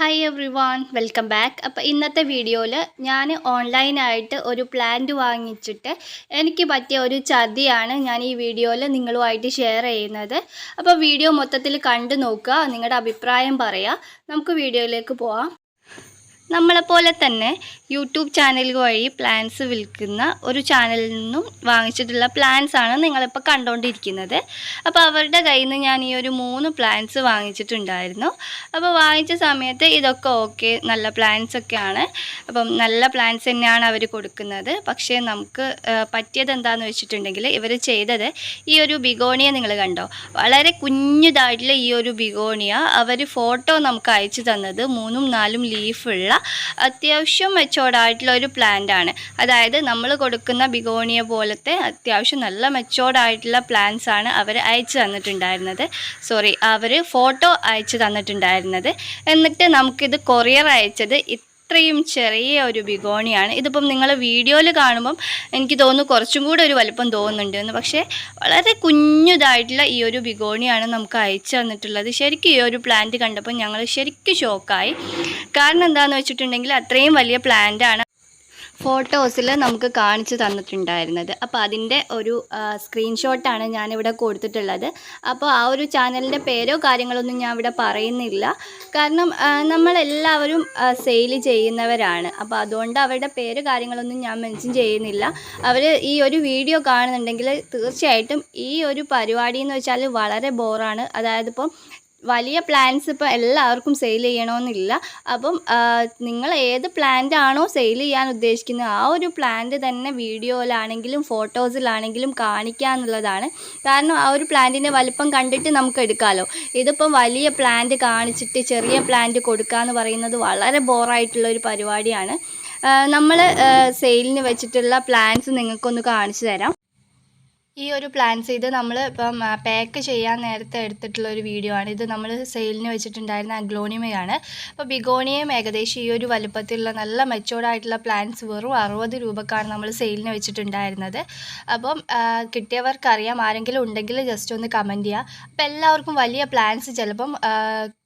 Hi everyone welcome back അപ്പോൾ ഇന്നത്തെ വീഡിയോയിൽ ഞാൻ ഓൺലൈനായിട്ട് ഒരു പ്ലാന്റ് വാങ്ങിച്ചിട്ട് എനിക്ക് പറ്റിയ ഒരു ചതിയാണ് ഞാൻ ഈ വീഡിയോയിൽ നിങ്ങളുമായിട്ട് ഷെയർ ചെയ്യുന്നത്. അപ്പോൾ വീഡിയോ മൊത്തത്തിൽ കണ്ടു നോക്കുക നിങ്ങളുടെ അഭിപ്രായം പറയുക നമുക്ക് വീഡിയോയിലേക്ക് പോവാം. നമ്മളെപ്പോലെ തന്നെ യൂട്യൂബ് ചാനൽ വഴി പ്ലാൻസ് വിൽക്കുന്ന ഒരു ചാനലിൽ നിന്നും വാങ്ങിച്ചിട്ടുള്ള പ്ലാൻസ് ആണ് നിങ്ങളിപ്പോൾ കണ്ടുകൊണ്ടിരിക്കുന്നത് അപ്പോൾ അവരുടെ കയ്യിൽ നിന്ന് ഞാൻ ഈ ഒരു മൂന്ന് പ്ലാൻസ് വാങ്ങിച്ചിട്ടുണ്ടായിരുന്നു. അപ്പോൾ വാങ്ങിച്ച സമയത്ത് ഇതൊക്കെ ഓക്കെ നല്ല പ്ലാൻസ് ഒക്കെയാണ്. അപ്പം നല്ല പ്ലാൻസ് തന്നെയാണ് അവർ കൊടുക്കുന്നത്. പക്ഷേ നമുക്ക് പറ്റിയത് എന്താണെന്ന് വെച്ചിട്ടുണ്ടെങ്കിൽ ഇവർ ചെയ്തത് ഈ ഒരു ബിഗോണിയ നിങ്ങൾ കണ്ടോ? വളരെ കുഞ്ഞുതായിട്ടുള്ള ഈ ഒരു ബിഗോണിയ അവർ ഫോട്ടോ നമുക്ക് അയച്ചു തന്നത് മൂന്നും നാലും ലീഫുള്ള അത്യാവശ്യം മെച്ചോർഡായിട്ടുള്ള ഒരു പ്ലാന്റ് ആണ്. അതായത് നമ്മൾ കൊടുക്കുന്ന ബിഗോണിയ പോലത്തെ അത്യാവശ്യം നല്ല മെച്ചോർഡായിട്ടുള്ള പ്ലാന്റ്സ് ആണ് അവർ അയച്ചു തന്നിട്ടുണ്ടായിരുന്നത്. സോറി അവർ ഫോട്ടോ അയച്ചു തന്നിട്ടുണ്ടായിരുന്നത്. എന്നിട്ട് നമുക്കിത് കൊറിയർ അയച്ചത് ഇത്രയും ചെറിയ ഒരു ബിഗോണിയാണ് ഇതിപ്പം നിങ്ങൾ വീഡിയോയിൽ കാണുമ്പം എനിക്ക് തോന്നുന്നു കുറച്ചും കൂടെ ഒരു വലിപ്പം തോന്നുന്നുണ്ട് എന്ന് പക്ഷേ വളരെ കുഞ്ഞുതായിട്ടുള്ള ഈ ഒരു ബിഗോണിയാണ് നമുക്ക് അയച്ചു തന്നിട്ടുള്ളത്. ശരിക്കും ഈ ഒരു പ്ലാന്റ് കണ്ടപ്പോൾ ഞങ്ങൾ ശരിക്കും ഷോക്കായി കാരണം എന്താണെന്ന് വെച്ചിട്ടുണ്ടെങ്കിൽ അത്രയും വലിയ പ്ലാന്റാണ് ഫോട്ടോസിൽ നമുക്ക് കാണിച്ചു തന്നിട്ടുണ്ടായിരുന്നത്. അപ്പോൾ അതിന്റെ ഒരു സ്ക്രീൻഷോട്ടാണ് ഞാനിവിടെ കൊടുത്തിട്ടുള്ളത്. അപ്പോൾ ആ ഒരു ചാനലിന്റെ പേരോ കാര്യങ്ങളൊന്നും ഞാൻ ഇവിടെ പറയുന്നില്ല. കാരണം നമ്മളെല്ലാവരും സെയിൽ ചെയ്യുന്നവരാണ്. അപ്പോൾ അതുകൊണ്ട് അവരുടെ പേര് കാര്യങ്ങളൊന്നും ഞാൻ മെൻഷൻ ചെയ്യുന്നില്ല. അവർ ഈ ഒരു വീഡിയോ കാണുന്നുണ്ടെങ്കിൽ തീർച്ചയായിട്ടും ഈ ഒരു പരിപാടി എന്ന് വെച്ചാൽ വളരെ ബോറാണ് അതായത് ഇപ്പം വലിയ പ്ലാന്റ്സ് ഇപ്പോൾ എല്ലാവർക്കും സെയിൽ ചെയ്യണമെന്നില്ല അപ്പം നിങ്ങൾ ഏത് പ്ലാന്റ് ആണോ സെയിൽ ചെയ്യാൻ ഉദ്ദേശിക്കുന്നത് ആ ഒരു പ്ലാന്റ് തന്നെ വീഡിയോയിലാണെങ്കിലും ഫോട്ടോസിലാണെങ്കിലും കാണിക്കുക എന്നുള്ളതാണ് കാരണം ആ ഒരു പ്ലാന്റിന്റെ വലിപ്പം കണ്ടിട്ട് നമുക്ക് എടുക്കാമല്ലോ ഇതിപ്പം വലിയ പ്ലാന്റ് കാണിച്ചിട്ട് ചെറിയ പ്ലാന്റ് കൊടുക്കുക എന്ന് പറയുന്നത് വളരെ ബോറായിട്ടുള്ള ഒരു പരിപാടിയാണ് നമ്മൾ സെയിലിന് വെച്ചിട്ടുള്ള പ്ലാന്റ്സ് നിങ്ങൾക്കൊന്ന് കാണിച്ചു തരാം. ഈ ഒരു പ്ലാൻസ് ഇത് നമ്മൾ ഇപ്പം പാക്ക് ചെയ്യാൻ നേരത്തെ എടുത്തിട്ടുള്ള ഒരു വീഡിയോ ആണ്. ഇത് നമ്മൾ സെയിലിന് വെച്ചിട്ടുണ്ടായിരുന്ന അഗ്ലോണിമയാണ്. അപ്പോൾ ബിഗോണിയം ഏകദേശം ഈ ഒരു വലുപ്പത്തിലുള്ള നല്ല മെച്ചോർഡായിട്ടുള്ള പ്ലാൻസ് വെറും അറുപത് രൂപക്കാണ് നമ്മൾ സെയിലിന് വെച്ചിട്ടുണ്ടായിരുന്നത്. അപ്പം കിട്ടിയവർക്കറിയാം. ആരെങ്കിലും ഉണ്ടെങ്കിൽ ജസ്റ്റ് ഒന്ന് കമന്റ് ചെയ്യുക അപ്പോൾ എല്ലാവർക്കും വലിയ പ്ലാൻസ് ചിലപ്പം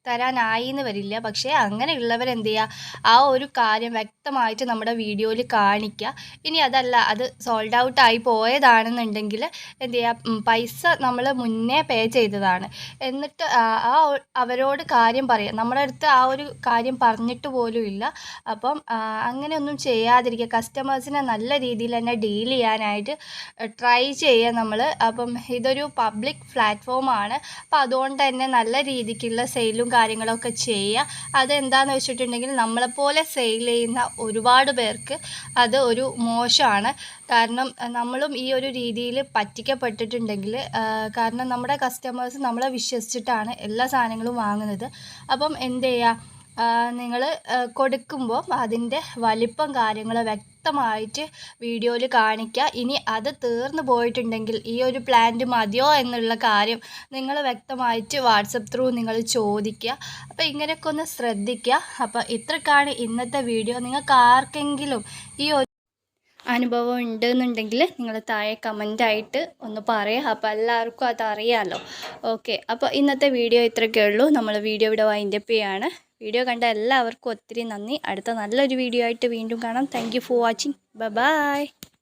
തരാനായി എന്ന് വരില്ല. പക്ഷേ അങ്ങനെയുള്ളവർ എന്ത് ചെയ്യുക ആ ഒരു കാര്യം വ്യക്തമായിട്ട് നമ്മുടെ വീഡിയോയിൽ കാണിക്കുക ഇനി അതല്ല അത് സോൾഡ് ഔട്ട് ആയി പോയതാണെന്നുണ്ടെങ്കിൽ എന്ത് ചെയ്യുക പൈസ നമ്മൾ മുന്നേ പേ ചെയ്തതാണ്. എന്നിട്ട് ആ അവരോട് കാര്യം പറയാം. നമ്മുടെ അടുത്ത് ആ ഒരു കാര്യം പറഞ്ഞിട്ട് പോലും ഇല്ല. അപ്പം അങ്ങനെയൊന്നും ചെയ്യാതിരിക്കുക കസ്റ്റമേഴ്സിനെ നല്ല രീതിയിൽ തന്നെ ഡീൽ ചെയ്യാനായിട്ട് ട്രൈ ചെയ്യുക നമ്മൾ അപ്പം ഇതൊരു പബ്ലിക് പ്ലാറ്റ്ഫോമാണ് അപ്പോൾ അതുകൊണ്ട് തന്നെ നല്ല രീതിക്കുള്ള സെയിലും കാര്യങ്ങളൊക്കെ ചെയ്യുക. അതെന്താണെന്ന് വെച്ചിട്ടുണ്ടെങ്കിൽ നമ്മളെപ്പോലെ സെയിൽ ചെയ്യുന്ന ഒരുപാട് പേർക്ക് അത് ഒരു മോശമാണ്. കാരണം നമ്മളും ഈ ഒരു രീതിയിൽ പറ്റിക്കപ്പെട്ടിട്ടുണ്ടെങ്കിൽ കാരണം നമ്മുടെ കസ്റ്റമേഴ്സ് നമ്മളെ വിശ്വസിച്ചിട്ടാണ് എല്ലാ സാധനങ്ങളും വാങ്ങുന്നത്. അപ്പം എന്ത് ചെയ്യുക? നിങ്ങൾ കൊടുക്കുമ്പോൾ അതിന്റെ വലിപ്പം കാര്യങ്ങൾ വ്യക്തമായിട്ട് വീഡിയോയിൽ കാണിക്കുക ഇനി അത് തീർന്നു പോയിട്ടുണ്ടെങ്കിൽ ഈ ഒരു പ്ലാന്റ് മതിയോ എന്നുള്ള കാര്യം നിങ്ങൾ വ്യക്തമായിട്ട് വാട്സപ്പ് ത്രൂ നിങ്ങൾ ചോദിക്കുക അപ്പോൾ ഇങ്ങനെയൊക്കെ ഒന്ന് ശ്രദ്ധിക്കുക അപ്പോൾ ഇത്രക്കാണ് ഇന്നത്തെ വീഡിയോ. നിങ്ങൾക്ക് ആർക്കെങ്കിലും ഈ ഒരു അനുഭവം ഉണ്ട് എന്നുണ്ടെങ്കിൽ നിങ്ങൾ താഴെ കമന്റായിട്ട് ഒന്ന് പറയുക അപ്പോൾ എല്ലാവർക്കും അതറിയാമല്ലോ ഓക്കെ അപ്പോൾ ഇന്നത്തെ വീഡിയോ ഇത്രയൊക്കെ ഉള്ളൂ. നമ്മൾ വീഡിയോ ഇവിടെ വൈൻഡപ്പ് ചെയ്യാണ്. വീഡിയോ കണ്ട എല്ലാവർക്കും ഒത്തിരി നന്ദി. അടുത്ത നല്ലൊരു വീഡിയോ ആയിട്ട് വീണ്ടും കാണാം. Thank for watching bye